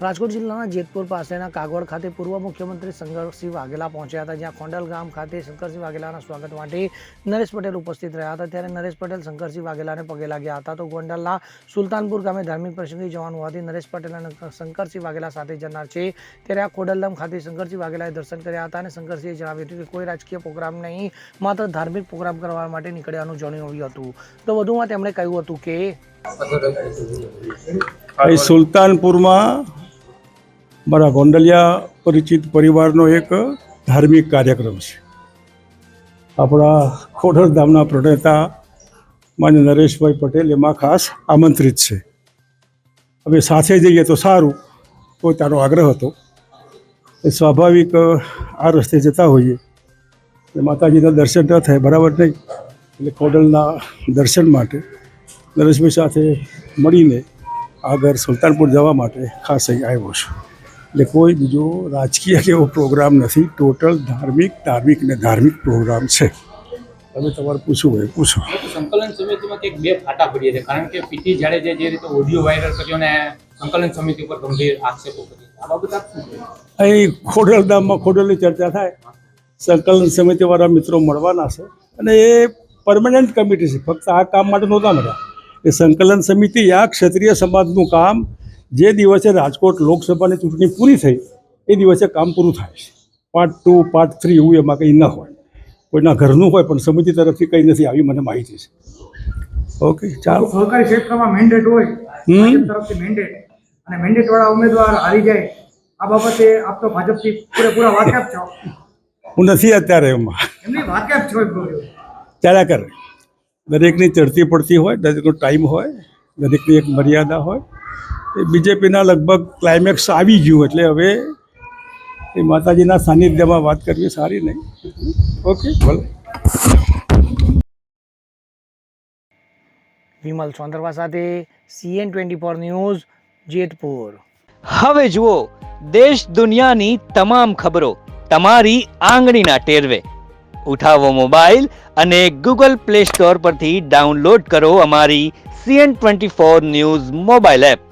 રાજકોટ જિલ્લાના જેતપુર પાસેના કાગોડ ખાતે પૂર્વ મુખ્યમંત્રી શંકરસિંહ વાઘેલા પહોંચ્યા હતા, જ્યાં ખોંડલ ગામ ખાતે શંકરસિંહ વાઘેલાના સ્વાગત માટે નરેશ પટેલ ઉપસ્થિત રહ્યા હતા. ત્યારે નરેશ પટેલ શંકરસિંહ વાઘેલાને પગે લાગ્યા હતા. તો ગોંડલના સુલતાનપુર ગામે ધાર્મિક પ્રસંગે જવાનું હોવાથી નરેશ પટેલ અને શંકરસિંહ વાઘેલા સાથે જનાર છે. ત્યારે આ ખોડલધામ ખાતે શંકરસિંહ વાઘેલાએ દર્શન કર્યા હતા અને શંકરસિંહે જણાવ્યું હતું કે કોઈ રાજકીય પ્રોગ્રામ નહીં, માત્ર ધાર્મિક પ્રોગ્રામ કરવા માટે નીકળ્યાનું જણાવ્યું હતું. તો વધુમાં તેમણે કહ્યું હતું કે સુલતાનપુરમાં મારા ગોંડલિયા પરિચિત પરિવારનો એક ધાર્મિક કાર્યક્રમ છે. આપણા ખોડલધામના પ્રણેતા માન્ય નરેશભાઈ પટેલ એમાં ખાસ આમંત્રિત છે. હવે સાથે જઈએ તો સારું પોતાનો આગ્રહ હતો. એ સ્વાભાવિક આ રસ્તે જતા હોઈએ. માતાજીના દર્શન ન થાય, બરાબર નહીં? એટલે ખોડલના દર્શન માટે નરેશભાઈ સાથે મળીને આગળ સુલતાનપુર જવા માટે ખાસ અહીં આવ્યો છું. એટલે કોઈ બીજો રાજકીય કે એવો પ્રોગ્રામ નથી. ટોટલ ધાર્મિક ધાર્મિક ને ધાર્મિક પ્રોગ્રામ છે. તમે તમારે પૂછવું હોય પૂછો. સંકલન સમિતિમાં કંઈક બે ફાટા પડીએ છે. કારણ કે પીટી જાડેજે જે રીતે ઓડિયો વાયરલ કર્યો ને સંકલન સમિતિ ઉપર ગંભીર આક્ષેપો કરી આ બાબત આપ શું અહીં ખોડલધામમાં ખોડલની ચર્ચા થાય. સંકલન સમિતિવાળા મિત્રો મળવાના છે. અને એ પરમનન્ટ કમિટી છે. ફક્ત આ કામ માટે નહોતા મળ્યા. એ સંકલન સમિતિ આ ક્ષત્રિય સમાજનું કામ જે દિવસે રાજકોટ લોકસભાની ચૂંટણી પૂરી થઈ એ દિવસે કામ પૂરું થાય છે. પાર્ટ ટુ પાર્ટ થ્રી એવું એમાં કંઈ ન હોય. કોઈના ઘરનું હોય પણ સમિતિ તરફથી કંઈ નથી આવી મને માહિતી છે. ઓકે ચાલો. સહકારી ક્ષેત્રમાં મેન્ડેટ હોય તરફથી મેન્ડેટ અને મેન્ડેટવાળા ઉમેદવાર હારી જાય આ બાબતે આપ તો ભાજપથી પૂરેપૂરા વાકેફ છો. હું નથી અત્યારે એમાં. એમની વાકેફ છો ત્યારે કરે. દરેકની ચડતી પડતી હોય દરેકનો ટાઈમ હોય દરેકની એક મર્યાદા હોય. બીજેપીના લગભગ ક્લાઇમેક્સ આવી ગયું એટલે હવે એ માતાજીના સાનિધ્યમાં વાત કરવી સારી નહીં. ઓકે ભલે. વિમલ ચોંદરવા સાથે CN twenty four news Jetpur. હવે જુઓ દેશ દુનિયાની તમામ ખબરો તમારી આંગળીના ટેરવે. ઉઠાવો મોબાઈલ અને ગૂગલ પ્લે સ્ટોર પરથી ડાઉનલોડ કરો અમારી CN twenty four news mobile app.